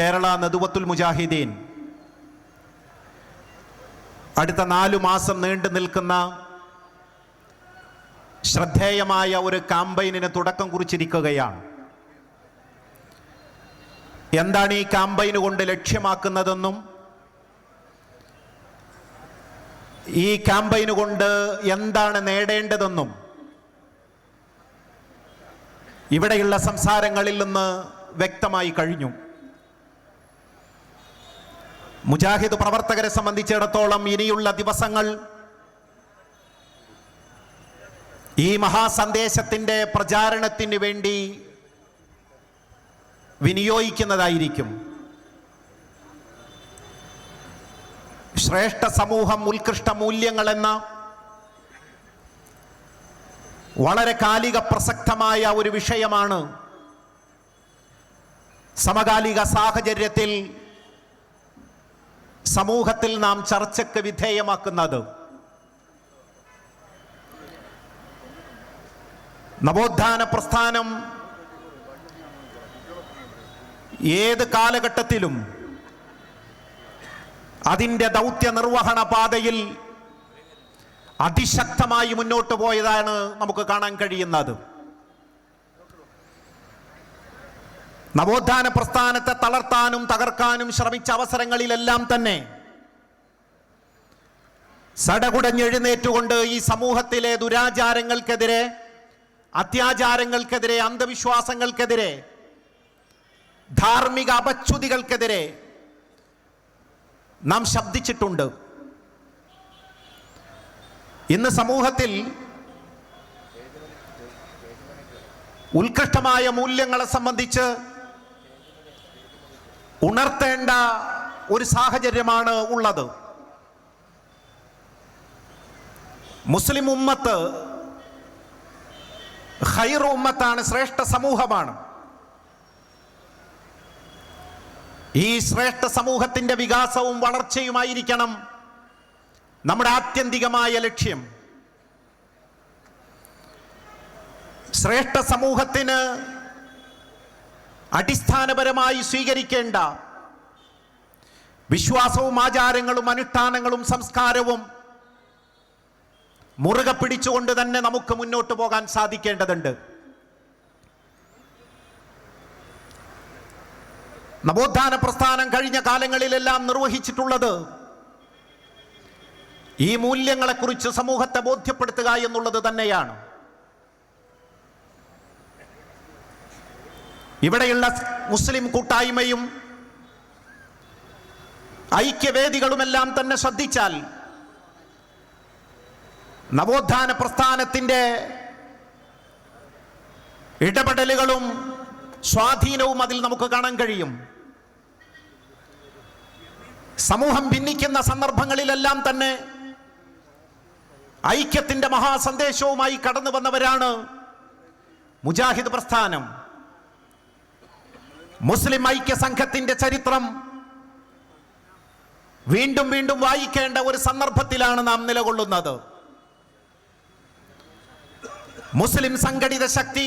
കേരള നദുവത്തുൽ മുജാഹിദീൻ. അടുത്ത നാലു മാസം നീണ്ടു നിൽക്കുന്ന ശ്രദ്ധേയമായ ഒരു കാമ്പയിനിന് തുടക്കം കുറിച്ചിരിക്കുകയാണ്. എന്താണ് ഈ കാമ്പയിന് കൊണ്ട് ലക്ഷ്യമാക്കുന്നതെന്നും ഈ കാമ്പയിന് കൊണ്ട് എന്താണ് നേടേണ്ടതെന്നും ഇവിടെയുള്ള സംസാരങ്ങളിൽ നിന്ന് വ്യക്തമായി കഴിഞ്ഞു. മുജാഹിദ് പ്രവർത്തകരെ സംബന്ധിച്ചിടത്തോളം ഇനിയുള്ള ദിവസങ്ങൾ ഈ മഹാസന്ദേശത്തിന്റെ പ്രചാരണത്തിന് വേണ്ടി വിനിയോഗിക്കുന്നതായിരിക്കും. ശ്രേഷ്ഠ സമൂഹം ഉത്കൃഷ്ട മൂല്യങ്ങളെന്ന വളരെ കാലിക പ്രസക്തമായ ഒരു വിഷയമാണ്. സമകാലിക സാഹചര്യത്തിൽ സമൂഹത്തിൽ നാം ചർച്ചയ്ക്ക് വിധേയമാക്കുന്നത്. നവോത്ഥാന പ്രസ്ഥാനം ഏത് കാലഘട്ടത്തിലും അതിന്റെ ദൗത്യ നിർവഹണ പാതയിൽ അതിശക്തമായി മുന്നോട്ട് പോയതാണ് നമുക്ക് കാണാൻ കഴിയുന്നത്. നവോത്ഥാന പ്രസ്ഥാനത്തെ തളർത്താനും തകർക്കാനും ശ്രമിച്ച അവസരങ്ങളിലെല്ലാം തന്നെ സടകുടഞ്ഞെഴുന്നേറ്റുകൊണ്ട് ഈ സമൂഹത്തിലെ ദുരാചാരങ്ങൾക്കെതിരെ അത്യാചാരങ്ങൾക്കെതിരെ അന്ധവിശ്വാസങ്ങൾക്കെതിരെ ധാർമ്മിക അപച്യുതികൾക്കെതിരെ നാം ശബ്ദിച്ചിട്ടുണ്ട്. ഇന്ന് സമൂഹത്തിൽ ഉത്കൃഷ്ടമായ മൂല്യങ്ങളെ സംബന്ധിച്ച് ഉണർത്തേണ്ട ഒരു സാഹചര്യമാണ് ഉള്ളത്. മുസ്ലിം ഉമ്മത്ത് ഹൈർ ഉമ്മത്താണ് ശ്രേഷ്ഠ സമൂഹമാണ്. ഈ ശ്രേഷ്ഠ സമൂഹത്തിന്റെ വികാസവും വളർച്ചയുമായിരിക്കണം നമ്മുടെ ആത്യന്തികമായ ലക്ഷ്യം. ശ്രേഷ്ഠ സമൂഹത്തിന് അടിസ്ഥാനപരമായി സ്വീകരിക്കേണ്ട വിശ്വാസവും ആചാരങ്ങളും അനുഷ്ഠാനങ്ങളും സംസ്കാരവും മുറുകെ പിടിച്ചുകൊണ്ട് തന്നെ നമുക്ക് മുന്നോട്ട് പോകാൻ സാധിക്കേണ്ടതുണ്ട്. നവോത്ഥാന പ്രസ്ഥാനം കഴിഞ്ഞ കാലങ്ങളിലെല്ലാം നിർവഹിച്ചിട്ടുള്ളത് ഈ മൂല്യങ്ങളെക്കുറിച്ച് സമൂഹത്തെ ബോധ്യപ്പെടുത്തുക എന്നുള്ളത് തന്നെയാണ്. ഇവിടെയുള്ള മുസ്ലിം കൂട്ടായ്മയും ഐക്യവേദികളുമെല്ലാം തന്നെ ശ്രദ്ധിച്ചാൽ നവോത്ഥാന പ്രസ്ഥാനത്തിന്റെ ഇടപെടലുകളും സ്വാധീനവും അതിൽ നമുക്ക് കാണാൻ കഴിയും. സമൂഹം ഭിന്നിക്കുന്ന സന്ദർഭങ്ങളിലെല്ലാം തന്നെ ഐക്യത്തിന്റെ മഹാസന്ദേശവുമായി കടന്നു വന്നവരാണ് മുജാഹിദ് പ്രസ്ഥാനം. മുസ്ലിം ഐക്യ സംഘത്തിന്റെ ചരിത്രം. വീണ്ടും വീണ്ടും വായിക്കേണ്ട ഒരു സന്ദർഭത്തിലാണ് നാം നിലകൊള്ളുന്നത്. മുസ്ലിം സംഘടിത ശക്തി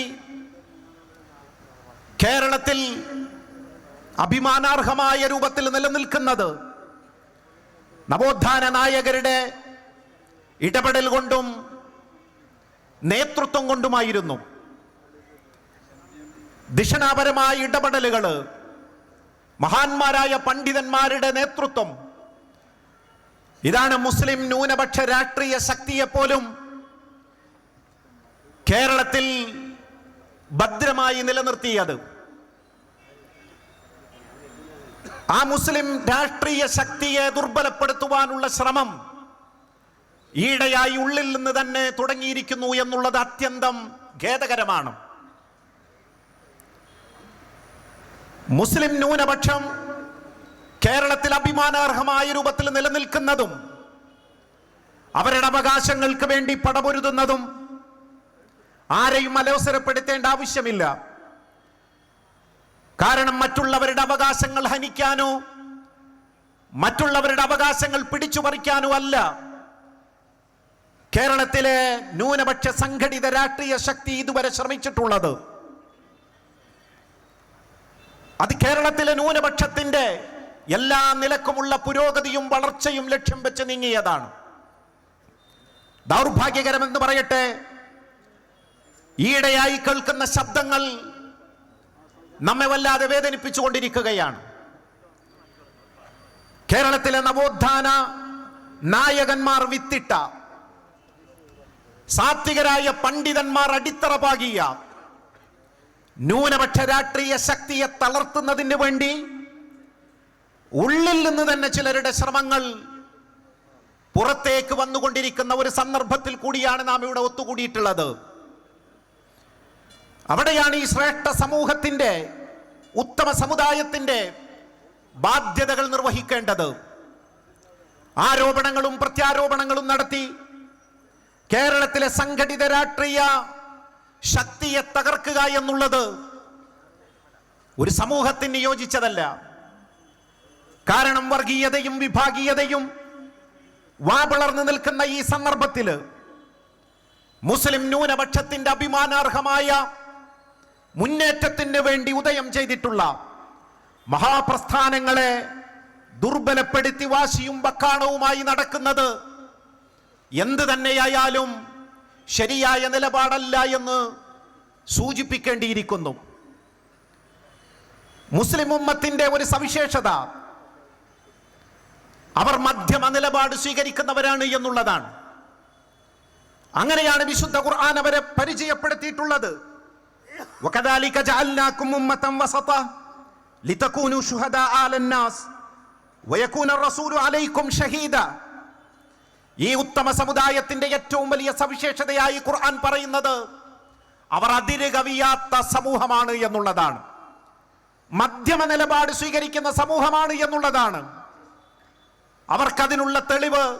കേരളത്തിൽ അഭിമാനാർഹമായ രൂപത്തിൽ നിലനിൽക്കുന്നത് നവോത്ഥാന നായകരുടെ ഇടപെടൽ കൊണ്ടും നേതൃത്വം കൊണ്ടുമായിരുന്നു. ദിഷണാപരമായ ഇടപെടലുകൾ മഹാന്മാരായ പണ്ഡിതന്മാരുടെ നേതൃത്വം ഇതാണ് മുസ്ലിം ന്യൂനപക്ഷ രാഷ്ട്രീയ ശക്തിയെപ്പോലും കേരളത്തിൽ ഭദ്രമായി നിലനിർത്തിയത്. ആ മുസ്ലിം രാഷ്ട്രീയ ശക്തിയെ ദുർബലപ്പെടുത്തുവാനുള്ള ശ്രമം ഈയിടെയായി ഉള്ളിൽ നിന്ന് തന്നെ തുടങ്ങിയിരിക്കുന്നു എന്നുള്ളത് അത്യന്തം ഖേദകരമാണ്. മുസ്ലിം ന്യൂനപക്ഷം കേരളത്തിൽ അഭിമാനാർഹമായ രൂപത്തിൽ നിലനിൽക്കുന്നതും അവരുടെ അവകാശങ്ങൾക്ക് വേണ്ടി പടപൊരുതുന്നതും ആരെയും അലോസരപ്പെടുത്തേണ്ട ആവശ്യമില്ല. കാരണം മറ്റുള്ളവരുടെ അവകാശങ്ങൾ ഹനിക്കാനോ മറ്റുള്ളവരുടെ അവകാശങ്ങൾ പിടിച്ചു പറിക്കാനോ അല്ല. കേരളത്തിലെ ന്യൂനപക്ഷ സംഘടിത രാഷ്ട്രീയ ശക്തി ഇതുവരെ ശ്രമിച്ചിട്ടുള്ളത്. അത് കേരളത്തിലെ ന്യൂനപക്ഷത്തിന്റെ എല്ലാ നിലക്കുമുള്ള പുരോഗതിയും വളർച്ചയും ലക്ഷ്യം വെച്ച് നീങ്ങിയതാണ്. ദൗർഭാഗ്യകരമെന്ന് പറയട്ടെ ഈയിടെയായി കേൾക്കുന്ന ശബ്ദങ്ങൾ നമ്മെ വല്ലാതെ വേദനിപ്പിച്ചുകൊണ്ടിരിക്കുകയാണ്. കേരളത്തിലെ നവോത്ഥാന നായകന്മാർ വിത്തിട്ട സാത്വികരായ പണ്ഡിതന്മാർ അടിത്തറ പാകിയ ന്യൂനപക്ഷ രാഷ്ട്രീയ ശക്തിയെ തളർത്തുന്നതിന് വേണ്ടി ഉള്ളിൽ നിന്ന് തന്നെ ചിലരുടെ ശ്രമങ്ങൾ പുറത്തേക്ക് വന്നുകൊണ്ടിരിക്കുന്ന ഒരു സന്ദർഭത്തിൽ കൂടിയാണ് നാം ഇവിടെ ഒത്തുകൂടിയിട്ടുള്ളത്. അവിടെയാണ് ഈ ശ്രേഷ്ഠ സമൂഹത്തിന്റെ ഉത്തമ സമുദായത്തിന്റെ ബാധ്യതകൾ നിർവഹിക്കേണ്ടത്. ആരോപണങ്ങളും പ്രത്യാരോപണങ്ങളും നടത്തി കേരളത്തിലെ സംഘടിത രാഷ്ട്രീയ ശക്തിയെ തകർക്കുക എന്നുള്ളത് ഒരു സമൂഹത്തിന് യോജിച്ചതല്ല കാരണം വർഗീയതയും വിഭാഗീയതയും വാപിളർന്നു നിൽക്കുന്ന ഈ സന്ദർഭത്തിൽ മുസ്ലിം ന്യൂനപക്ഷത്തിന്റെ അഭിമാനാർഹമായ മുന്നേറ്റത്തിന് വേണ്ടി ഉദയം ചെയ്തിട്ടുള്ള മഹാപ്രസ്ഥാനങ്ങളെ ദുർബലപ്പെടുത്തി വാശിയും വക്കാണവുമായി നടക്കുന്നത് എന്ത് തന്നെയായാലും ശരിയായ നിലപാടല്ല എന്ന് സൂചിപ്പിക്കേണ്ടിയിരിക്കുന്നു. മുസ്ലിം ഉമ്മത്തിന്റെ ഒരു സവിശേഷത അവർ മധ്യമ നിലപാട് സ്വീകരിക്കുന്നവരാണ് എന്നുള്ളതാണ്. അങ്ങനെയാണ് വിശുദ്ധ ഖുർആൻ അവരെ പരിചയപ്പെടുത്തിയിട്ടുള്ളത്. ലിതകൂനു വയകൂന അലൈക്കും ഷഹീദ ഈ ഉത്തമ സമുദായത്തിന്റെ ഏറ്റവും വലിയ സവിശേഷതയായി ഖുർആൻ പറയുന്നത് അവർ അതിര് കവിയാത്ത സമൂഹമാണ് എന്നുള്ളതാണ്. മധ്യമ നിലപാട് സ്വീകരിക്കുന്ന സമൂഹമാണ് എന്നുള്ളതാണ്. അവർക്കതിനുള്ള തെളിവ്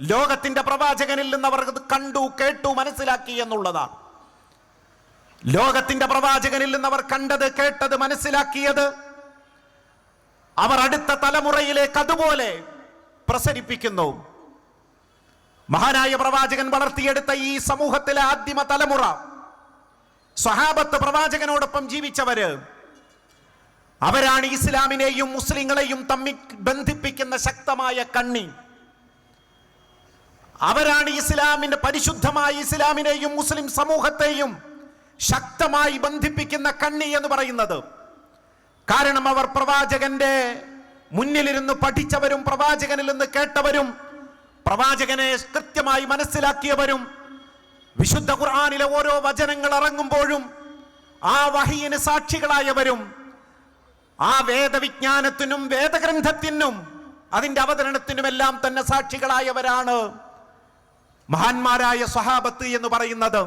ലോകത്തിന്റെ പ്രവാചകനിൽ നിന്ന് അവർ കണ്ടു കേട്ടു മനസ്സിലാക്കി എന്നുള്ളതാണ്. ലോകത്തിന്റെ പ്രവാചകനിൽ നിന്ന് അവർ കണ്ടത് കേട്ടത് മനസ്സിലാക്കിയത് അവർ അടുത്ത തലമുറയിലേക്ക് അതുപോലെ പ്രസരിപ്പിക്കുന്നു. മഹാനായ പ്രവാചകൻ വളർത്തിയെടുത്ത ഈ സമൂഹത്തിലെ ആദ്യമ തലമുറ. സ്വഹാബത്ത് പ്രവാചകനോടൊപ്പം ജീവിച്ചവര് അവരാണ് ഇസ്ലാമിനെയും മുസ്ലിങ്ങളെയും തമ്മിൽ ബന്ധിപ്പിക്കുന്ന ശക്തമായ കണ്ണി. അവരാണ് ഇസ്ലാമിന്റെ പരിശുദ്ധമായ ഇസ്ലാമിനെയും മുസ്ലിം സമൂഹത്തെയും ശക്തമായി ബന്ധിപ്പിക്കുന്ന കണ്ണി എന്ന് പറയുന്നത്. കാരണം അവർ പ്രവാചകന്റെ മുന്നിലിരുന്ന് പഠിച്ചവരും പ്രവാചകനിൽ നിന്ന് കേട്ടവരും പ്രവാചകനെ കൃത്യമായി മനസ്സിലാക്കിയവരും വിശുദ്ധ ഖുർആാനിലെ ഓരോ വചനങ്ങൾ ഇറങ്ങുമ്പോഴും ആ വഹിയിന് സാക്ഷികളായവരും ആ വേദവിജ്ഞാനത്തിനും വേദഗ്രന്ഥത്തിനും അതിന്റെ അവതരണത്തിനുമെല്ലാം തന്നെ സാക്ഷികളായവരാണ് മഹാന്മാരായ സ്വഹാബത്ത് എന്ന് പറയുന്നത്.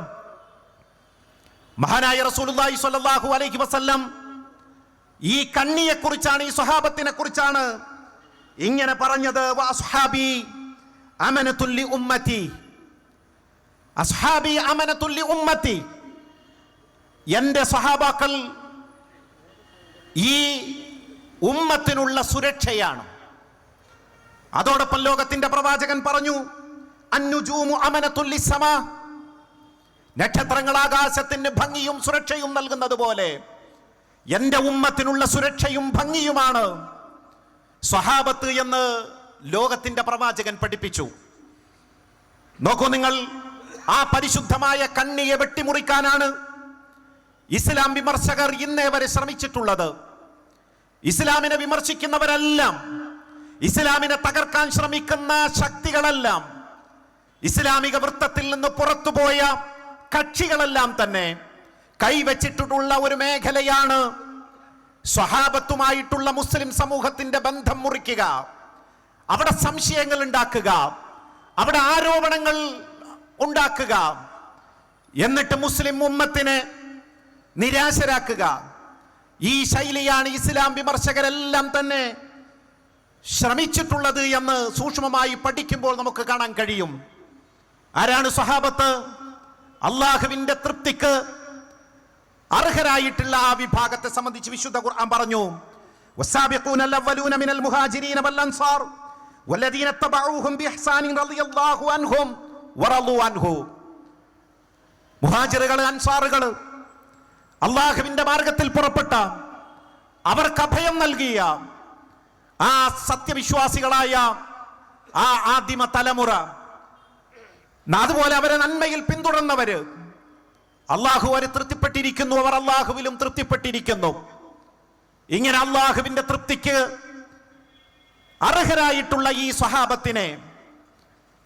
മഹാനായ റസൂലുള്ളാഹി സ്വല്ലല്ലാഹു അലൈഹി വസല്ലം ഈ കണ്ണിയെ കുറിച്ചാണ് ഈ സ്വഹാബത്തിനെ കുറിച്ചാണ് ഇങ്ങനെ പറഞ്ഞത്. വഅസ്ഹാബി അമനത്തുല്ലി ഉമ്മത്തി. അസ്ഹാബി അമനത്തുല്ലി ഉമ്മത്തി. എന്റെ സഹാബാക്കൾ ഈ ഉമ്മത്തിനുള്ള സുരക്ഷയാണ്. അതോടൊപ്പം ലോകത്തിന്റെ പ്രവാചകൻ പറഞ്ഞു അന്നുജൂമു അമനത്തുല്ലി സമ. നക്ഷത്രങ്ങൾ ആകാശത്തിന് ഭംഗിയും സുരക്ഷയും നൽകുന്നത് പോലെ എന്റെ ഉമ്മത്തിനുള്ള സുരക്ഷയും ഭംഗിയുമാണ്. സ്വഹാബത്ത് എന്ന് ലോകത്തിന്റെ പ്രവാചകൻ പഠിപ്പിച്ചു. നോക്കൂ നിങ്ങൾ ആ പരിശുദ്ധമായ കണ്ണിയെ വെട്ടിമുറിക്കാനാണ് ഇസ്ലാം വിമർശകർ ഇന്നേ വരെ ശ്രമിച്ചിട്ടുള്ളത്. ഇസ്ലാമിനെ വിമർശിക്കുന്നവരെല്ലാം ഇസ്ലാമിനെ തകർക്കാൻ ശ്രമിക്കുന്ന ശക്തികളെല്ലാം ഇസ്ലാമിക വൃത്തത്തിൽ നിന്ന് പുറത്തുപോയ കക്ഷികളെല്ലാം തന്നെ കൈവച്ചിട്ടുള്ള ഒരു മേഖലയാണ് സ്വഹാബത്തുമായിട്ടുള്ള മുസ്ലിം സമൂഹത്തിന്റെ ബന്ധം മുറിക്കുക. അവിടെ സംശയങ്ങൾ ഉണ്ടാക്കുക അവിടെ ആരോപണങ്ങൾ ഉണ്ടാക്കുക എന്നിട്ട് മുസ്ലിം ഉമ്മത്തിനെ നിരാശരാക്കുക. ഈ ശൈലിയാണ് ഇസ്ലാം വിമർശകരെല്ലാം തന്നെ ശ്രമിച്ചിട്ടുള്ളത് എന്ന് സൂക്ഷ്മമായി പഠിക്കുമ്പോൾ നമുക്ക് കാണാൻ കഴിയും. ആരാണ് സഹാബത്ത് അള്ളാഹുവിന്റെ തൃപ്തിക്ക് അർഹരായിട്ടുള്ള ആ വിഭാഗത്തെ സംബന്ധിച്ച് വിശുദ്ധ ഖുർആൻ പറഞ്ഞു. വസാബിഖൂനൽ അവലൂന മിനൽ മുഹാജിരീന വൽ അൻസാർ. അള്ളാഹുവിന്റെ മാർഗത്തിൽ പുറപ്പെട്ട അവർക്ക് അഭയം നൽകിയ ആ സത്യവിശ്വാസികളായ ആ ആദിമ തലമുറ അതുപോലെ അവരെ നന്മയിൽ പിന്തുടർന്നവര് അള്ളാഹു അവരെ തൃപ്തിപ്പെട്ടിരിക്കുന്നു അവർ അള്ളാഹുവിലും തൃപ്തിപ്പെട്ടിരിക്കുന്നു. ഇങ്ങനെ അള്ളാഹുവിന്റെ തൃപ്തിക്ക് അർഹരായിട്ടുള്ള ഈ സ്വഹാബത്തിനെ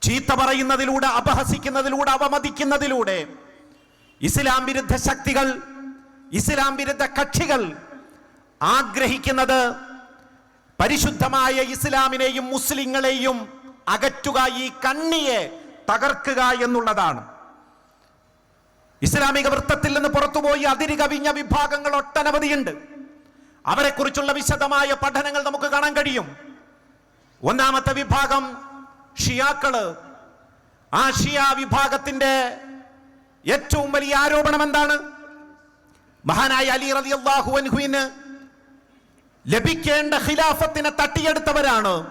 ചീത്ത പറയുന്നതിലൂടെ അപഹസിക്കുന്നതിലൂടെ അവമതിക്കുന്നതിലൂടെ ഇസ്ലാം വിരുദ്ധ ശക്തികൾ ഇസ്ലാം വിരുദ്ധ കക്ഷികൾ ആഗ്രഹിക്കുന്നത് പരിശുദ്ധമായ ഇസ്ലാമിനെയും മുസ്ലിങ്ങളെയും അകറ്റുക ഈ കണ്ണിയെ തകർക്കുക എന്നുള്ളതാണ്. ഇസ്ലാമിക വൃത്തത്തിൽ നിന്ന് പുറത്തുപോയി അതിര് കവിഞ്ഞ വിഭാഗങ്ങൾ ഒട്ടനവധിയുണ്ട്. അവരെക്കുറിച്ചുള്ള വിശദമായ പഠനങ്ങൾ നമുക്ക് കാണാൻ കഴിയും. ഒന്നാമത്തെ വിഭാഗം ഷിയാക്കൾ. ആ ഷിയ വിഭാഗത്തിന്റെ ഏറ്റവും വലിയ ആരോപണം എന്താണ്? മഹാനായ അലി റതി അള്ളാഹു അൻഹുവിന് ലഭിക്കേണ്ട ഖിലാഫത്തിനെ തട്ടിയെടുത്തവരാണ്.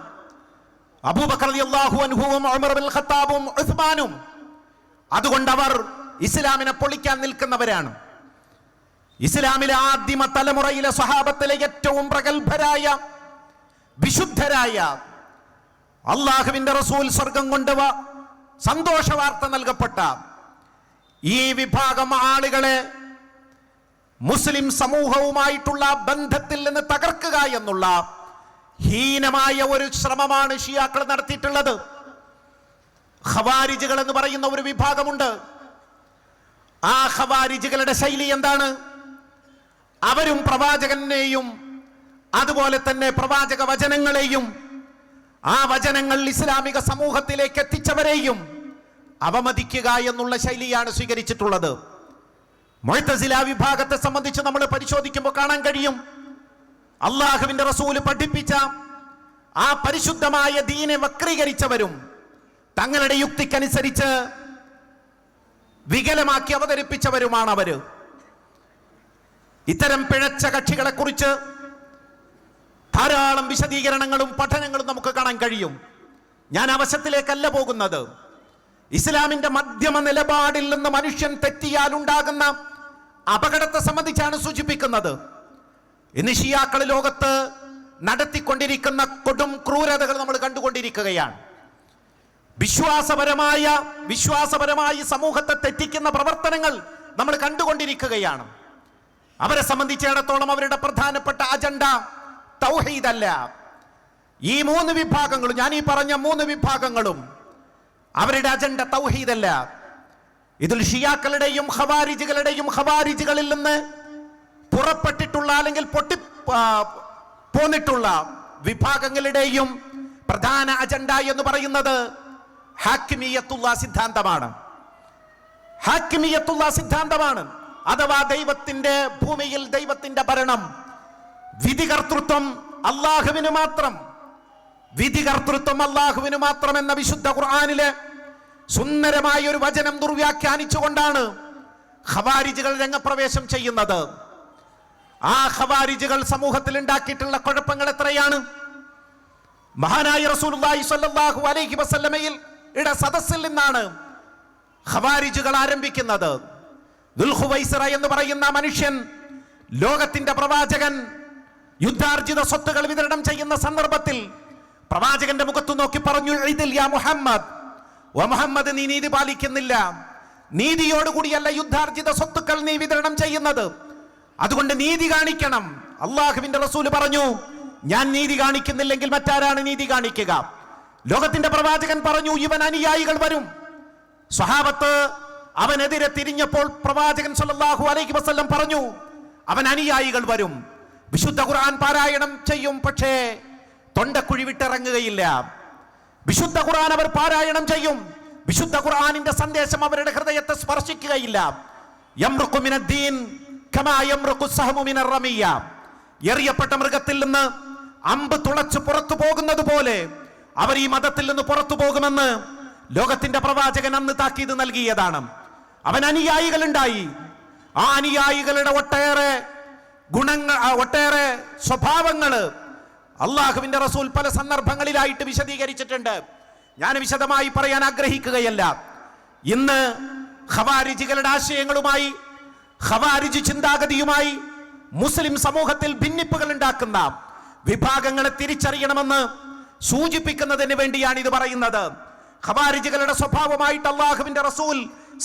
അബൂബക്കർ അലി അള്ളാഹു അൻഹുവും ഉമർ ബിൻ ഖത്താബും ഉസ്മാനും. അതുകൊണ്ട് അവർ ഇസ്ലാമിനെ പൊളിക്കാൻ നിൽക്കുന്നവരാണ്. ഇസ്ലാമിലെ ആദ്യമ തലമുറയിലെ സ്വഹാബത്തിലെ ഏറ്റവും പ്രഗത്ഭരായ വിശുദ്ധരായ അള്ളാഹുവിന്റെ റസൂൽ സ്വർഗം കൊണ്ടുവ. സന്തോഷ വാർത്ത നൽകപ്പെട്ട ഈ വിഭാഗം ആളുകളെ മുസ്ലിം സമൂഹവുമായിട്ടുള്ള ബന്ധത്തിൽ നിന്ന് തകർക്കുക എന്നുള്ള ഹീനമായ ഒരു ശ്രമമാണ് ഷിയാക്കൾ നടത്തിയിട്ടുള്ളത്. ഖവാരിജുകൾ എന്ന് പറയുന്ന ഒരു വിഭാഗമുണ്ട്. ആ ഖവാരിജുകളുടെ ശൈലി എന്താണ്? അവരും പ്രവാചകനെയും അതുപോലെ തന്നെ പ്രവാചക വചനങ്ങളെയും ആ വചനങ്ങൾ ഇസ്ലാമിക സമൂഹത്തിലേക്ക് എത്തിച്ചവരെയും അവമതിക്കുക എന്നുള്ള ശൈലിയാണ് സ്വീകരിച്ചിട്ടുള്ളത്. മൊഴത്തസില വിഭാഗത്തെ സംബന്ധിച്ച് നമ്മൾ പരിശോധിക്കുമ്പോൾ കാണാൻ കഴിയും. അള്ളാഹുവിന്റെ റസൂൽ പഠിപ്പിച്ച ആ പരിശുദ്ധമായ ദീനെ വക്രീകരിച്ചവരും തങ്ങളുടെ യുക്തിക്കനുസരിച്ച് വികലമാക്കി അവതരിപ്പിച്ചവരുമാണ് അവർ ഇത്തരം പിഴച്ച കക്ഷികളെ കുറിച്ച് ധാരാളം വിശദീകരണങ്ങളും പഠനങ്ങളും നമുക്ക് കാണാൻ കഴിയും. ഞാൻ അവശത്തിലേക്കല്ല പോകുന്നത്. ഇസ്ലാമിന്റെ മധ്യമ നിലപാടിൽ നിന്ന് മനുഷ്യൻ തെറ്റിയാൽ ഉണ്ടാകുന്ന അപകടത്തെ സംബന്ധിച്ചാണ് സൂചിപ്പിക്കുന്നത്. ഇന്ന് ഷിയാക്കൾ ലോകത്ത് നടത്തിക്കൊണ്ടിരിക്കുന്ന കൊടും ക്രൂരതകൾ നമ്മൾ കണ്ടുകൊണ്ടിരിക്കുകയാണ്. വിശ്വാസപരമായ വിശ്വാസപരമായി സമൂഹത്തെ തെറ്റിക്കുന്ന പ്രവർത്തനങ്ങൾ നമ്മൾ കണ്ടുകൊണ്ടിരിക്കുകയാണ്. അവരെ സംബന്ധിച്ചിടത്തോളം അവരുടെ പ്രധാനപ്പെട്ട അജണ്ട തൗഹീദല്ല. ഈ മൂന്ന് വിഭാഗങ്ങളും ഞാൻ ഈ പറഞ്ഞ മൂന്ന് വിഭാഗങ്ങളും അവരുടെ അജണ്ട തൗഹീദല്ല. ഇതിൽ ഷിയാക്കളുടെയും ഖവാരിജുകളുടെയും ഖവാരിജുകളിൽ നിന്ന് പുറപ്പെട്ടിട്ടുള്ള അല്ലെങ്കിൽ പൊട്ടി പോന്നിട്ടുള്ള വിഭാഗങ്ങളുടെയും പ്രധാന അജണ്ട എന്ന് പറയുന്നത് ഹാക്കിമിയത്തുള്ള സിദ്ധാന്തമാണ്. ഹാക്കിമിയത്തുള്ള സിദ്ധാന്തമാണ്. അഥവാ ദൈവത്തിന്റെ ഭൂമിയിൽ ദൈവത്തിന്റെ ഭരണം. വിധികർത്തൃത്വം അള്ളാഹുവിന് മാത്രം. വിധികർത്തൃത്വം അള്ളാഹുവിന് മാത്രം എന്ന വിശുദ്ധ ഖുർആനിലെ സുന്ദരമായ ഒരു വചനം ദുർവ്യാഖ്യാനിച്ചുകൊണ്ടാണ് ഖവാരിജുകൾ രംഗപ്രവേശം ചെയ്യുന്നത്. ആ ഖവാരിജുകൾ സമൂഹത്തിൽ ഉണ്ടാക്കിയിട്ടുള്ള കുഴപ്പങ്ങൾ എത്രയാണ്? മഹാനായ റസൂലുള്ളാഹി സ്വല്ലല്ലാഹു അലൈഹി വസല്ലമയിൽ ഇട സദസ്സിൽ നിന്നാണ് ഖവാരിജുകൾ ആരംഭിക്കുന്നത്. ദുൽഖുവൈസറ എന്ന് പറയുന്ന മനുഷ്യൻ ലോകത്തിന്റെ പ്രവാചകൻ യുദ്ധാർജിത സ്വത്തുകൾ വിതരണം ചെയ്യുന്ന സന്ദർഭത്തിൽ പ്രവാചകന്റെ മുഖത്ത് നോക്കി പറഞ്ഞു "ഇദിൽ മുഹമ്മദ്. ഓ മുഹമ്മദ് നീ നീതി പാലിക്കുന്നില്ല. നീതിയോടുകൂടിയല്ല യുദ്ധാർജിത സ്വത്തുക്കൾ നീ വിതരണം ചെയ്യുന്നത്. അതുകൊണ്ട് നീതി കാണിക്കണം. അള്ളാഹുവിന്റെ റസൂൽ പറഞ്ഞു ഞാൻ നീതി കാണിക്കുന്നില്ലെങ്കിൽ മറ്റാരാണ് നീതി കാണിക്കുക? ലോകത്തിന്റെ പ്രവാചകൻ പറഞ്ഞു ഇവൻ അനുയായികൾ വരും. സ്വഹാബത്ത് അവനെതിരെ തിരിഞ്ഞപ്പോൾ പ്രവാചകൻ സല്ലാഹു അലൈഹി വസല്ലം പറഞ്ഞു അവൻ അനുയായികൾ വരും. വിശുദ്ധ ഖുർആൻ പാരായണം ചെയ്യും പക്ഷേ തൊണ്ടക്കുഴി വിട്ടിറങ്ങുകയില്ല. വിശുദ്ധ ഖുർആൻ അവർ പാരായണം ചെയ്യും. വിശുദ്ധ ഖുർആനിന്റെ സന്ദേശം അവരുടെ ഹൃദയത്തെ സ്പർശിക്കുകയില്ല. എറിയപ്പെട്ട മൃഗത്തിൽ നിന്ന് അമ്പ് തുളച്ച് പുറത്തു പോകുന്നത് പോലെ അവർ ഈ മതത്തിൽ നിന്ന് പുറത്തു പോകുമെന്ന് ലോകത്തിന്റെ പ്രവാചകൻ അന്ന് താക്കീത് നൽകിയതാണ്. അവൻ അനുയായികൾ ഉണ്ടായി ആ അനുയായികളുടെ ഒട്ടേറെ ഗുണങ്ങൾ ഒട്ടേറെ സ്വഭാവങ്ങൾ അള്ളാഹുവിന്റെ റസൂൽ പല സന്ദർഭങ്ങളിലായിട്ട് വിശദീകരിച്ചിട്ടുണ്ട്. ഞാൻ വിശദമായി പറയാൻ ആഗ്രഹിക്കുകയല്ല. ഇന്ന് ഖവാരിജികളുടെ ആശയങ്ങളുമായി ഖവാരിജ് ചിന്താഗതിയുമായി മുസ്ലിം സമൂഹത്തിൽ ഭിന്നിപ്പുകൾ ഉണ്ടാക്കുന്ന വിഭാഗങ്ങളെ തിരിച്ചറിയണമെന്ന് സൂചിപ്പിക്കുന്നതിന് വേണ്ടിയാണ് ഇത് പറയുന്നത്. ഖവാരിജുകളുടെ സ്വഭാവമായിട്ട് അള്ളാഹുവിന്റെ റസൂൽ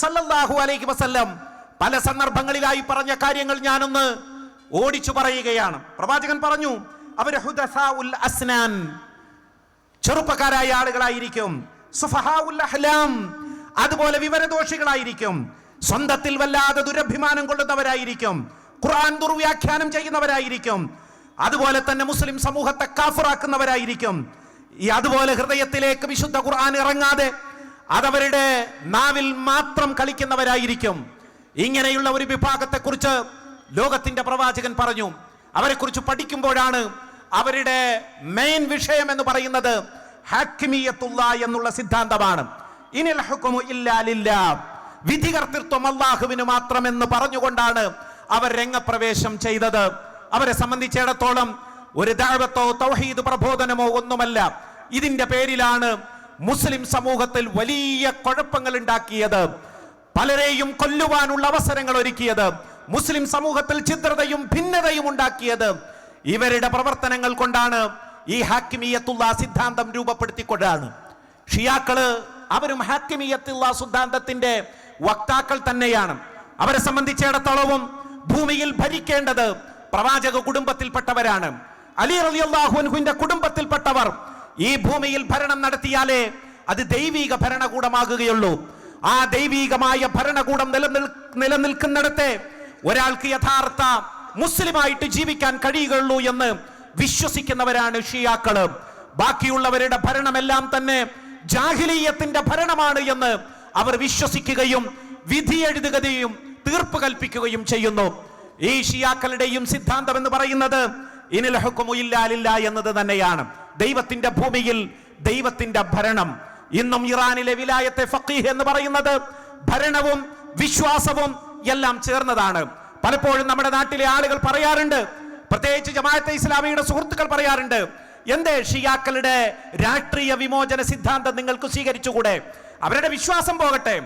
സല്ലല്ലാഹു അലൈഹി വസല്ലം പല സന്ദർഭങ്ങളിലായി പറഞ്ഞ കാര്യങ്ങൾ ഞാനൊന്ന് ഓടിച്ചു പറയുകയാണ്. പ്രവാചകൻ പറഞ്ഞു ഉൽ അസ്നാൻ. ചെറുപ്പക്കാരായ ആളുകളായിരിക്കും. അതുപോലെ വിവരദോഷികളായിരിക്കും. സ്വന്തത്തിൽ വല്ലാതെ ദുരഭിമാനം കൊള്ളുന്നവരായിരിക്കും. ഖുർആൻ ദുർവ്യാഖ്യാനം ചെയ്യുന്നവരായിരിക്കും. അതുപോലെ തന്നെ മുസ്ലിം സമൂഹത്തെ കാഫറാക്കുന്നവരായിരിക്കും. ഈ അതുപോലെ ഹൃദയത്തിലേക്ക് വിശുദ്ധ ഖുർആൻ ഇറങ്ങാതെ അതവരുടെ നാവിൽ മാത്രം കളിക്കുന്നവരായിരിക്കും. ഇങ്ങനെയുള്ള ഒരു വിഭാഗത്തെക്കുറിച്ച് ലോകത്തിന്റെ പ്രവാചകൻ പറഞ്ഞു അവരെക്കുറിച്ച് പഠിക്കുമ്പോഴാണ് അവരുടെ മെയിൻ വിഷയം എന്ന് പറയുന്നത് എന്നുള്ള സിദ്ധാന്തമാണ്. ഇനിൽ. വിധികർത്തൃത്വം അള്ളാഹുവിന് മാത്രമെന്ന് പറഞ്ഞുകൊണ്ടാണ് അവർ രംഗപ്രവേശം ചെയ്തത്. അവരെ സംബന്ധിച്ചിടത്തോളം ഒരു ദാഴത്തോ തൗഹീദ് പ്രബോധനമോ ഒന്നുമല്ല. ഇതിന്റെ പേരിലാണ് മുസ്ലിം സമൂഹത്തിൽ വലിയ കുഴപ്പങ്ങൾ ഉണ്ടാക്കിയത്. പലരെയും കൊല്ലുവാനുള്ള അവസരങ്ങൾ ഒരുക്കിയത്. മുസ്ലിം സമൂഹത്തിൽ ചിത്രതയും ഭിന്നതയും ഉണ്ടാക്കിയത് ഇവരുടെ പ്രവർത്തനങ്ങൾ കൊണ്ടാണ് ഈ ഹാക്കിമിയത്തുള്ള സിദ്ധാന്തം രൂപപ്പെടുത്തിക്കൊണ്ടാണ്. ഷിയാക്കൾ അവരും ഹാക്കിമിയത്തുള്ള സിദ്ധാന്തത്തിന്റെ വക്താക്കൾ തന്നെയാണ്. അവരെ സംബന്ധിച്ചിടത്തോളവും ഭൂമിയിൽ ഭരിക്കേണ്ടത് പ്രവാചക കുടുംബത്തിൽപ്പെട്ടവരാണ്. അലി റളിയല്ലാഹുവിന്റെ കുടുംബത്തിൽപ്പെട്ടവർ ഈ ഭൂമിയിൽ ഭരണം നടത്തിയാലേ അത് ദൈവിക ഭരണകൂടമാകുകയുള്ളൂ. ആ ദൈവികമായ ഭരണകൂടം നിലനിൽ നിലനിൽക്കുന്നിടത്തെ ഒരാൾക്ക് യഥാർത്ഥ മുസ്ലിമായിട്ട് ജീവിക്കാൻ കഴിയുകയുള്ളൂ എന്ന് വിശ്വസിക്കുന്നവരാണ് ഷിയാക്കൾ. ബാക്കിയുള്ളവരുടെ ഭരണമെല്ലാം തന്നെ ജാഹിലീയത്തിന്റെ ഭരണമാണ് എന്ന് അവർ വിശ്വസിക്കുകയും വിധി എഴുതുകയും തീർപ്പ് കൽപ്പിക്കുകയും ചെയ്യുന്നു. ഈ ഷിയാക്കളുടെയും സിദ്ധാന്തം എന്ന് പറയുന്നത് ഇനിലഹക്കുമില്ലാലില്ല എന്നത് തന്നെയാണ്. ദൈവത്തിന്റെ ഭൂമിയിൽ ദൈവത്തിന്റെ ഭരണം. ഇന്നും ഇറാനിലെ വിലായത്തെ ഫക്കീഹ് എന്ന് പറയുന്നത് ഭരണവും വിശ്വാസവും എല്ലാം ചേർന്നതാണ്. പലപ്പോഴും നമ്മുടെ നാട്ടിലെ ആളുകൾ പറയാറുണ്ട് പ്രത്യേകിച്ച് ജമാഅത്തെ ഇസ്ലാമിയുടെ സുഹൃത്തുക്കൾ പറയാറുണ്ട് എന്തേ ഷിയാക്കളുടെ രാഷ്ട്രീയ വിമോചന സിദ്ധാന്തം നിങ്ങൾക്ക് സ്വീകരിച്ചുകൂടെ? അവരുടെ വിശ്വാസം പോകട്ടെ.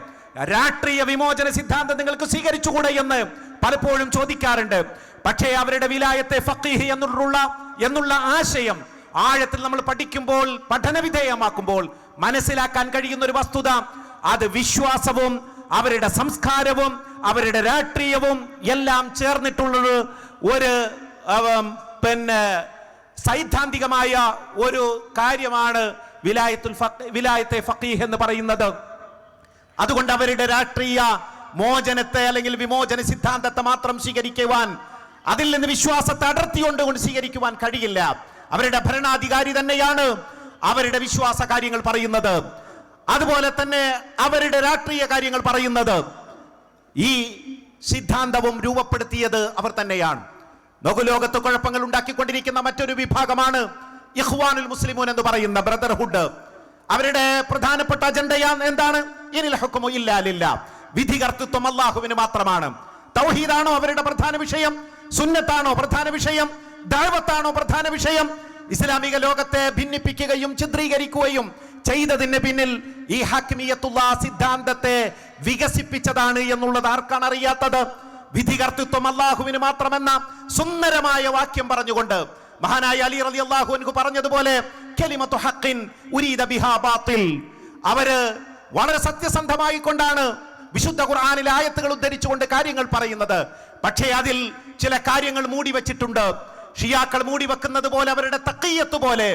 രാഷ്ട്രീയ വിമോചന സിദ്ധാന്തം നിങ്ങൾക്ക് സ്വീകരിച്ചുകൂടെ എന്ന് പലപ്പോഴും ചോദിക്കാറുണ്ട്. പക്ഷേ അവരുടെ വിലായത്തെ ഫക്കീഹ് എന്നുള്ള എന്നുള്ള ആശയം ആഴത്തിൽ നമ്മൾ പഠിക്കുമ്പോൾ പഠനവിധേയമാക്കുമ്പോൾ മനസ്സിലാക്കാൻ കഴിയുന്ന ഒരു വസ്തുത അത് വിശ്വാസവും അവരുടെ സംസ്കാരവും അവരുടെ രാഷ്ട്രീയവും എല്ലാം ചേർന്നിട്ടുള്ളത് ഒരു പിന്നെ സൈദ്ധാന്തികമായ ഒരു കാര്യമാണ് വിലായത്തുൽ വിലായത്തെ ഫക്കീഹ് എന്ന് പറയുന്നത്. അതുകൊണ്ട് അവരുടെ രാഷ്ട്രീയ മോചനത്തെ അല്ലെങ്കിൽ വിമോചന സിദ്ധാന്തത്തെ മാത്രം സ്വീകരിക്കുവാൻ അതിൽ നിന്ന് വിശ്വാസത്തെ അടർത്തിക്കൊണ്ട് കൊണ്ട് സ്വീകരിക്കുവാൻ കഴിയില്ല. അവരുടെ ഭരണാധികാരി തന്നെയാണ് അവരുടെ വിശ്വാസ കാര്യങ്ങൾ പറയുന്നത്. അതുപോലെ തന്നെ അവരുടെ രാഷ്ട്രീയ കാര്യങ്ങൾ പറയുന്നത് ഈ സിദ്ധാന്തവും രൂപപ്പെടുത്തിയത് അവർ തന്നെയാണ്. ലോകലോകത്ത് കുഴപ്പങ്ങൾ ഉണ്ടാക്കിക്കൊണ്ടിരിക്കുന്ന മറ്റൊരു വിഭാഗമാണ് ഇഖ്വാനുൽ മുസ്ലിമൂൻ എന്ന് പറയുന്ന ബ്രദർഹുഡ്. അവരുടെ പ്രധാനപ്പെട്ട അജണ്ടയാ എന്താണ്? ഇനി ലഹക്കുമോ ഇല്ലാലില്ല വിധികർത്തൃത്വം അള്ളാഹുവിന് മാത്രമാണ്. തൗഹീദാണോ അവരുടെ പ്രധാന വിഷയം? സുന്നത്താണോ പ്രധാന വിഷയം? ദൈവത്താണോ പ്രധാന വിഷയം? ഇസ്ലാമിക ലോകത്തെ ഭിന്നിപ്പിക്കുകയും ചിത്രീകരിക്കുകയും ചെയ്തതിന് പിന്നിൽ ഈ ഹക്മിയത്തുള്ള സിദ്ധാന്തത്തെ വികസിപ്പിച്ചതാണ് എന്നുള്ളത് ആർക്കാണ് അറിയാത്തത്? വിധികർത്തിത്വം അള്ളാഹുവിന് മാത്രമെന്ന സുന്ദരമായ വാക്യം പറഞ്ഞുകൊണ്ട് മഹാനായ അലി റലി അള്ളാഹു എനിക്ക് പറഞ്ഞതുപോലെ അവർ വളരെ സത്യസന്ധമായി കൊണ്ടാണ് വിശുദ്ധ ഖുർആനിലെ ആയത്തുകൾ ഉദ്ധരിച്ചുകൊണ്ട് കാര്യങ്ങൾ പറയുന്നത്. പക്ഷേ അതിൽ ചില കാര്യങ്ങൾ മൂടി വെച്ചിട്ടുണ്ട് ഷിയാക്കൾ മൂടി വെക്കുന്നത് പോലെ അവരുടെ തക്കയ്യത്ത് പോലെ.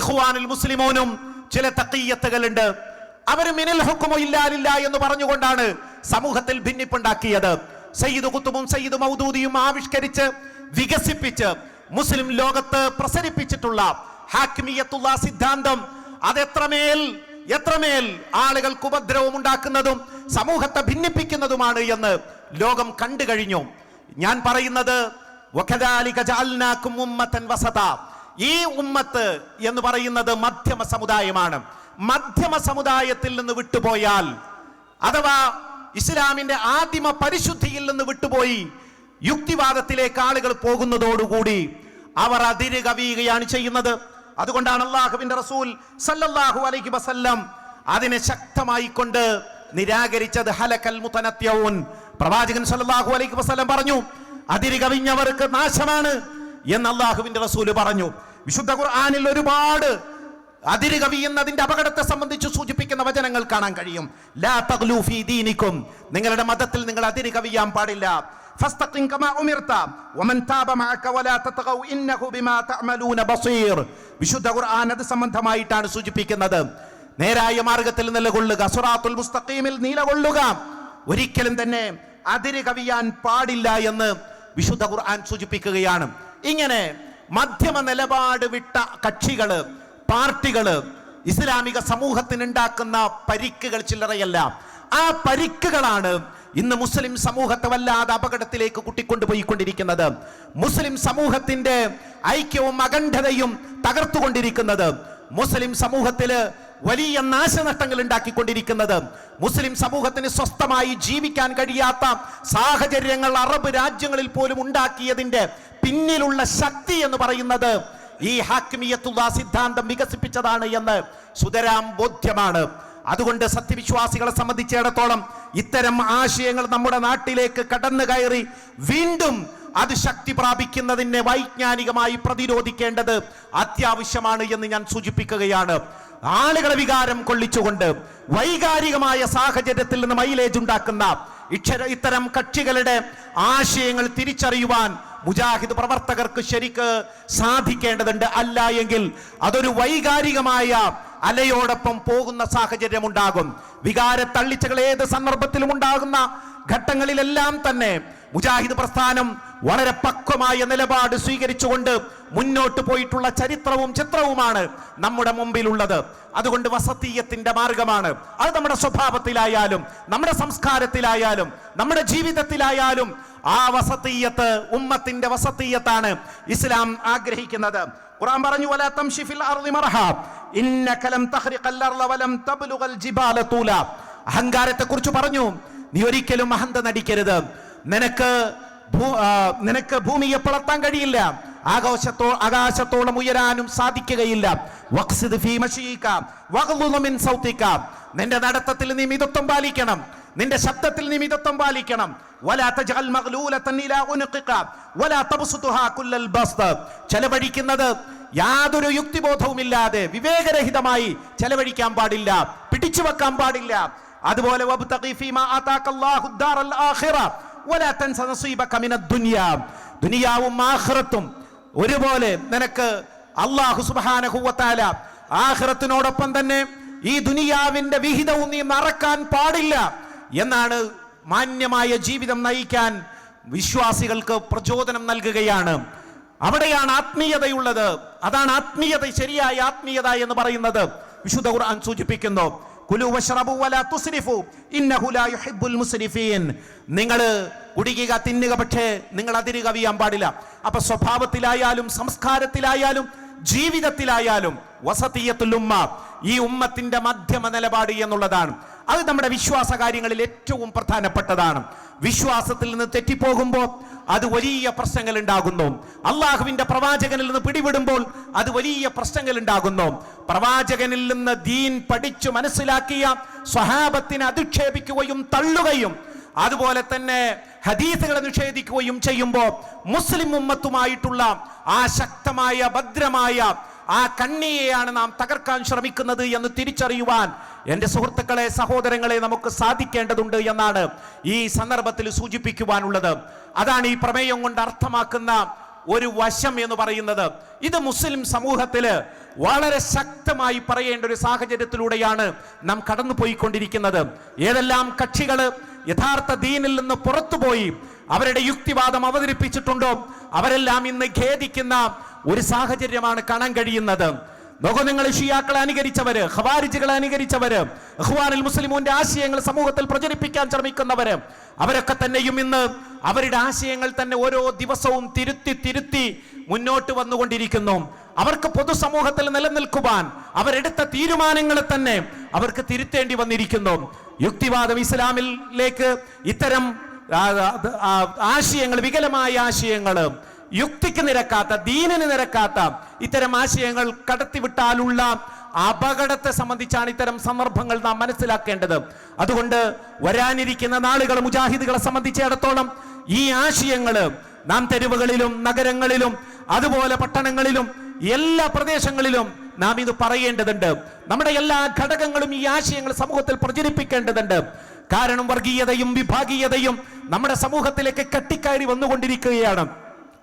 ഇഖ്വാനുൽ മുസ്ലിമോനും ചില തക്കയ്യത്തുകളുണ്ട് അവർ മിനൽ ഹുക്കുമോ ഇല്ലാലില്ല എന്ന് പറഞ്ഞുകൊണ്ടാണ് സമൂഹത്തിൽ ഭിന്നിപ്പുണ്ടാക്കിയത്. സയ്യിദ് കുത്തുബും സയ്യിദ് മൗദൂദിയും ആവിഷ്കരിച്ച് വികസിപ്പിച്ച് മുസ്ലിം ലോകത്ത് പ്രസരിപ്പിച്ചിട്ടുള്ള ഹാക്കിമിയത്തുള്ള സിദ്ധാന്തം അതെത്രമേൽ എത്രമേൽ ആളുകൾക്ക് ഉപദ്രവം ഉണ്ടാക്കുന്നതും സമൂഹത്തെ ഭിന്നിപ്പിക്കുന്നതുമാണ് എന്ന് ലോകം കണ്ടു കഴിഞ്ഞു. ഞാൻ പറയുന്നത് ഈ ഉമ്മത്ത് എന്ന് പറയുന്നത് മധ്യമ സമുദായമാണ്. മധ്യമ സമുദായത്തിൽ നിന്ന് വിട്ടുപോയാൽ അഥവാ ഇസ്ലാമിന്റെ ആദിമ പരിശുദ്ധിയിൽ നിന്ന് വിട്ടുപോയി യുക്തിവാദത്തിലേക്ക് ആളുകൾ പോകുന്നതോടുകൂടി അവർ അതിര് കവിയുകയാണ് ചെയ്യുന്നത്. അതുകൊണ്ടാണ് അള്ളാഹുവിന്റെ റസൂൽ സല്ലല്ലാഹു അലൈഹി വസല്ലം അതിനെ ശക്തമായി കൊണ്ട് നിരാകരിച്ചത്. ഹലക്കൽ മുതനത്യവും പ്രവാചകൻ സല്ലല്ലാഹു അലൈഹി വസല്ലം പറഞ്ഞു അതിര് നാശമാണ് എന്ന് അള്ളാഹുവിന്റെ റസൂൽ പറഞ്ഞു. വിശുദ്ധ ഖുർആാനിൽ ഒരുപാട് അതിര് കവിയുന്നതിന്റെ അപകടത്തെ സംബന്ധിച്ച് സൂചിപ്പിക്കുന്ന വചനങ്ങൾ കാണാൻ കഴിയും. ലാ തഗ്ലൂഫി ദീനിക്കും. നിങ്ങളുടെ മതത്തിൽ നിങ്ങൾ അതിര് കവിയാൻ പാടില്ല. ഫസ്തഖിം കമാ ഉമിർത വമൻ താബ മഅക വലാ തത്ഗൗ ഇന്നഹു ബിമാ തഅമലൂന ബസീർ. വിശുദ്ധ ഖുർആൻ സംബന്ധമായിട്ടാണ് സൂചിപ്പിക്കുന്നത്. നേരായ മാർഗത്തിൽ നിലകൊള്ളുക സുറാത്തുൽ മുസ്തഖീമിൽ നിലകൊള്ളുക. ഒരിക്കലും തന്നെ അതിര് കവിയാൻ പാടില്ല എന്ന് വിശുദ്ധ ഖുർആൻ സൂചിപ്പിക്കുകയാണ്. ഇങ്ങനെ മധ്യമ നിലപാട് വിട്ട കക്ഷികൾ പാർട്ടികൾ ഇസ്ലാമിക സമൂഹത്തിനുണ്ടാക്കുന്ന പരിക്കുകൾ ചില്ലറയല്ല. ആ പരിക്കുകളാണ് ഇന്ന് മുസ്ലിം സമൂഹത്തെ വല്ലാതെ അപകടത്തിലേക്ക് കുട്ടിക്കൊണ്ടുപോയിക്കൊണ്ടിരിക്കുന്നത്. മുസ്ലിം സമൂഹത്തിന്റെ ഐക്യവും അഖണ്ഡതയും തകർത്തുകൊണ്ടിരിക്കുന്നത്. മുസ്ലിം സമൂഹത്തിൽ വലിയ നാശനഷ്ടങ്ങൾ ഉണ്ടാക്കിക്കൊണ്ടിരിക്കുന്നത് മുസ്ലിം സമൂഹത്തിന് സ്വസ്ഥമായി ജീവിക്കാൻ കഴിയാത്ത സാഹചര്യങ്ങൾ അറബ് രാജ്യങ്ങളിൽ പോലും ഉണ്ടാക്കിയതിന്റെ പിന്നിലുള്ള ശക്തി എന്ന് പറയുന്നത് ഈ ഹാക്മിയത്തുള്ള സിദ്ധാന്തം വികസിപ്പിച്ചതാണ് എന്ന് സുതരാം ബോധ്യമാണ്. അതുകൊണ്ട് സത്യവിശ്വാസികളെ സംബന്ധിച്ചിടത്തോളം ഇത്തരം ആശയങ്ങൾ നമ്മുടെ നാട്ടിലേക്ക് കടന്നു കയറി വീണ്ടും അത് ശക്തി പ്രാപിക്കുന്നതിനെ വൈജ്ഞാനികമായി പ്രതിരോധിക്കേണ്ടത് അത്യാവശ്യമാണ് എന്ന് ഞാൻ സൂചിപ്പിക്കുകയാണ്. ആളുകളെ വികാരം കൊള്ളിച്ചുകൊണ്ട് വൈകാരികമായ സാഹചര്യത്തിൽ നിന്ന് മൈലേജ് ഉണ്ടാക്കുന്ന ഇക്ഷര ഇത്തരം കക്ഷികളുടെ ആശയങ്ങൾ തിരിച്ചറിയുവാൻ മുജാഹിദ് പ്രവർത്തകർക്ക് ശരിക്ക് സാധിക്കേണ്ടതുണ്ട് അല്ല എങ്കിൽ അതൊരു വൈകാരികമായ അലയോടൊപ്പം പോകുന്ന സാഹചര്യം ഉണ്ടാകും വികാര തള്ളിച്ചകൾ ഏത് സന്ദർഭത്തിലും ഉണ്ടാകുന്ന ഘട്ടങ്ങളിലെല്ലാം തന്നെ മുജാഹിദ് പ്രസ്ഥാനം വളരെ പക്വമായ നിലപാട് സ്വീകരിച്ചുകൊണ്ട് മുന്നോട്ട് പോയിട്ടുള്ള ചരിത്രവും ചിത്രവുമാണ് നമ്മുടെ മുമ്പിലുള്ളത്. അതുകൊണ്ട് വസതീയത്തിന്റെ മാർഗമാണ്. അത് നമ്മുടെ സ്വഭാവത്തിലായാലും നമ്മുടെ സംസ്കാരത്തിലായാലും നമ്മുടെ ജീവിതത്തിലായാലും ആ വസതീയത്ത് ഉമ്മത്തിന്റെ വസതീയത്താണ് ഇസ്ലാം ആഗ്രഹിക്കുന്നത്. ഖുർആൻ പറഞ്ഞു വലാ തംശി ഫിൽ അർളി മർഹ ഇന്നക ലം തഖ്രിഖൽ അർള വലം തബ്ലുഗൽ ജിബാല തൂല. അഹങ്കാരത്തെക്കുറിച്ച് പറഞ്ഞു നീ ഒരിക്കലും അഹന്ത നടിക്കരുത്. നിനക്ക് നിനക്ക് ഭൂമിയെ പിളർത്താൻ കഴിയില്ല. ആകാശത്തോ ആകാശത്തോളം ഉയരാനും സാധിക്കുകയില്ല. നിന്റെ നടത്തത്തിൽ നീ മിതത്വം പാലിക്കണം. നിന്റെ ശബ്ദത്തിൽ നീ മിതത്വം പാലിക്കണം. ചെലവഴിക്കുന്നത് യാതൊരു യുക്തിബോധവുമില്ലാതെ വിവേകരഹിതമായി ചെലവഴിക്കാൻ പാടില്ല പിടിച്ചു വെക്കാൻ പാടില്ല. അതുപോലെ ദുനിയാവും ആഖിറത്തും ഒരുപോലെ നിനക്ക് അള്ളാഹു സുബ്ഹാനഹു വതആല ആഖിറത്തിനോടൊപ്പം തന്നെ ഈ ദുനിയാവിന്റെ വിഹിതവും നീ മറക്കാൻ പാടില്ല എന്നാണ് മാന്യമായ ജീവിതം നയിക്കാൻ വിശ്വാസികൾക്ക് പ്രചോദനം നൽകുകയാണ്. അവിടെയാണ് ആത്മീയതയുള്ളത്. അതാണ് ആത്മീയത ശരിയായ ആത്മീയത എന്ന് പറയുന്നത്. വിശുദ്ധ ഖുർആൻ സൂചിപ്പിക്കുന്നു. നിങ്ങൾ കുടിക്കുക തിന്നുക പക്ഷേ നിങ്ങൾ അതിരുകവിയാൻ പാടില്ല. അപ്പൊ സ്വഭാവത്തിലായാലും സംസ്കാരത്തിലായാലും ജീവിതത്തിലായാലും വസതീയത്തിലുമ്മ ഈ ഉമ്മത്തിന്റെ മധ്യമ നിലപാട് എന്നുള്ളതാണ്. അത് നമ്മുടെ വിശ്വാസ കാര്യങ്ങളിൽ ഏറ്റവും പ്രധാനപ്പെട്ടതാണ്. വിശ്വാസത്തിൽ നിന്ന് തെറ്റിപ്പോകുമ്പോൾ അത് വലിയ പ്രശ്നങ്ങൾ ഉണ്ടാകുന്നു അള്ളാഹുവിന്റെ പ്രവാചകനിൽ നിന്ന് പിടിവിടുമ്പോൾ അത് വലിയ പ്രശ്നങ്ങൾ ഉണ്ടാകുന്നു പ്രവാചകനിൽ നിന്ന് ദീൻ പഠിച്ചു മനസ്സിലാക്കിയ സ്വഹാബത്തിനെ അധിക്ഷേപിക്കുകയും തള്ളുകയും അതുപോലെ തന്നെ ഹദീസുകളെ നിഷേധിക്കുകയും ചെയ്യുമ്പോൾ മുസ്ലിം ഉമ്മത്തുമായിട്ടുള്ള ആ ശക്തമായ ഭദ്രമായ ആ കണ്ണിയെയാണ് നാം തകർക്കാൻ ശ്രമിക്കുന്നത് എന്ന് തിരിച്ചറിയുവാൻ എന്റെ സുഹൃത്തുക്കളെ സഹോദരങ്ങളെ നമുക്ക് സാധിക്കേണ്ടതുണ്ട് എന്നാണ് ഈ സന്ദർഭത്തിൽ സൂചിപ്പിക്കുവാനുള്ളത്. അതാണ് ഈ പ്രമേയം കൊണ്ട് അർത്ഥമാക്കുന്ന ഒരു വശം എന്ന് പറയുന്നത്. ഇത് മുസ്ലിം സമൂഹത്തിൽ വളരെ ശക്തമായി പറയേണ്ട ഒരു സാഹചര്യത്തിലൂടെയാണ് നാം കടന്നു പോയിക്കൊണ്ടിരിക്കുന്നത് ഏതെല്ലാം കക്ഷികൾ യഥാർത്ഥ ദീനിൽ നിന്ന് പുറത്തുപോയി അവരുടെ യുക്തിവാദം അവതരിപ്പിച്ചിട്ടുണ്ടോ? അവരെല്ലാം ഇന്ന് ഖേദിക്കുന്ന ഒരു സാഹചര്യമാണ് കാണാൻ കഴിയുന്നത്. നോക്കൂ നിങ്ങൾ ഷിയാക്കളെ അനുകരിച്ചവര് ഖവാരിജുകളെ അനുകരിച്ചവര് അഹ്വാനിൽ മുസ്ലിമൂന്റെ ആശയങ്ങൾ സമൂഹത്തിൽ പ്രചരിപ്പിക്കാൻ ശ്രമിക്കുന്നവര് അവരൊക്കെ തന്നെയും ഇന്ന് അവരുടെ ആശയങ്ങൾ തന്നെ ഓരോ ദിവസവും തിരുത്തി തിരുത്തി മുന്നോട്ട് വന്നുകൊണ്ടിരിക്കുന്നു. അവർക്ക് പൊതുസമൂഹത്തിൽ നിലനിൽക്കുവാൻ അവരെടുത്ത തീരുമാനങ്ങൾ തന്നെ അവർക്ക് തിരുത്തേണ്ടി വന്നിരിക്കുന്നു. യുക്തിവാദം ഇസ്ലാമിലേക്ക് ഇത്തരം ആശയങ്ങൾ വികലമായ ആശയങ്ങൾ യുക്തിക്ക് നിരക്കാത്ത ദീനിന് നിരക്കാത്ത ഇത്തരം ആശയങ്ങൾ കടത്തിവിട്ടാലുള്ള അപകടത്തെ സംബന്ധിച്ചാണ് ഇത്തരം സന്ദർഭങ്ങൾ നാം മനസ്സിലാക്കേണ്ടത്. അതുകൊണ്ട് വരാനിരിക്കുന്ന നാളുകൾ മുജാഹിദുകളെ സംബന്ധിച്ചിടത്തോളം ഈ ആശയങ്ങൾ നാം തെരുവുകളിലും നഗരങ്ങളിലും അതുപോലെ പട്ടണങ്ങളിലും എല്ലാ പ്രദേശങ്ങളിലും നാം ഇത് പറയേണ്ടതുണ്ട്. നമ്മുടെ എല്ലാ ഘടകങ്ങളും ഈ ആശയങ്ങൾ സമൂഹത്തിൽ പ്രചരിപ്പിക്കേണ്ടതുണ്ട്. കാരണം വർഗീയതയും വിഭാഗീയതയും നമ്മുടെ സമൂഹത്തിലേക്ക് കെട്ടിക്കയറി വന്നുകൊണ്ടിരിക്കുകയാണ്.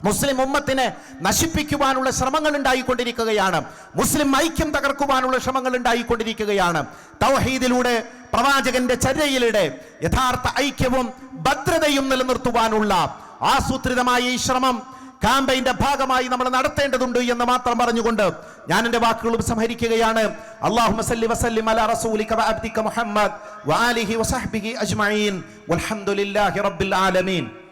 മുസ്ലിം ഉമ്മത്തിനെ നശിപ്പിക്കുവാനുള്ള ശ്രമങ്ങൾ ഉണ്ടായിക്കൊണ്ടിരിക്കുകയാണ്. മുസ്ലിം ഐക്യം തകർക്കുവാനുള്ള ശ്രമങ്ങൾ ഉണ്ടായിക്കൊണ്ടിരിക്കുകയാണ്. തൗഹീദിലൂടെ പ്രവാചകന്റെ ചര്യയിലൂടെ യഥാർത്ഥ ഐക്യവും ഭദ്രതയും നിലനിർത്തുവാനുള്ള ആസൂത്രിതമായ ഈ ശ്രമം ക്യാമ്പയിന്റെ ഭാഗമായി നമ്മൾ നടത്തേണ്ടതുണ്ട് എന്ന് മാത്രം പറഞ്ഞുകൊണ്ട് ഞാൻ എന്റെ വാക്കുകൾ ഉപസംഹരിക്കുകയാണ്. അള്ളാഹു സല്ലി വസല്ലിം അലാ റസൂലിക വഅബ്ദിക മുഹമ്മദ് വആലിഹി വസഹ്ബിഹി അജ്മഈൻ. വൽഹംദുലില്ലാഹി റബ്ബിൽ ആലമീൻ.